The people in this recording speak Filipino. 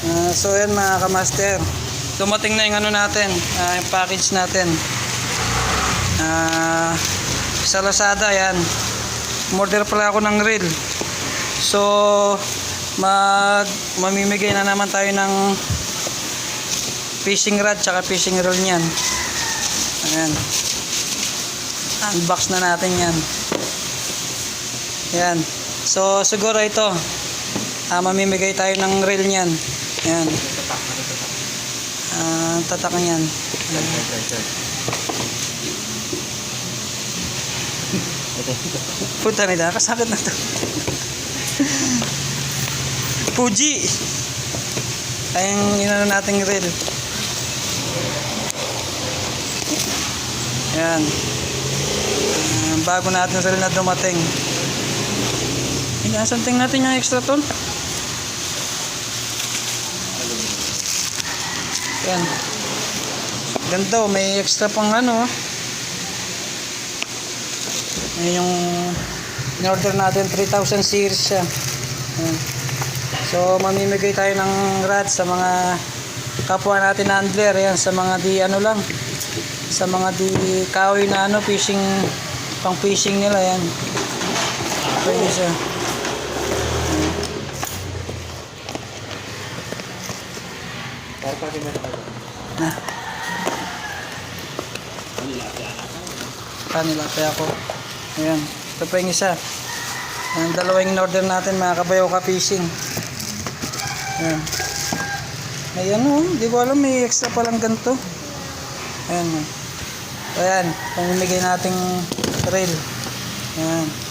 Ah, so yan mga kamaster. Dumating na yung ano natin, ah, yung package natin. Ah, sa Lazada yan. Order pala ako ng reel. So mag mamimigay na naman tayo ng fishing rod tsaka fishing reel niyan. Ayan. Unbox na natin yan. Yan. So siguro ito ah, mamimigay tayo ng reel niyan. Yan. Ah, tatak niyan. Puta nila, kasakit na to. Fuji! Ay, yung inano nating reel. Yan. Ah, bago natin sa reel na dumating. Inasanting natin yung extra tol. Yan. Ganda oh, may extra pang ano. oh. Yan yung in-order natin 3000 series siya. Yan. So mamimigay tayo ng rats sa mga kapwa natin na handler yan sa mga di ano lang sa mga di kahoy na ano fishing pang fishing nila yan. Pwede siya. Na. Kanilate ako. Ayan. Ito pa yung isa. Ang dalawang in-order natin mga kabayaw ka fishing. Ayan. Ayan o. Di ko alam may extra palang ganito. Ayan. oh. Ayan. Pamimigay nating reel. Ayan.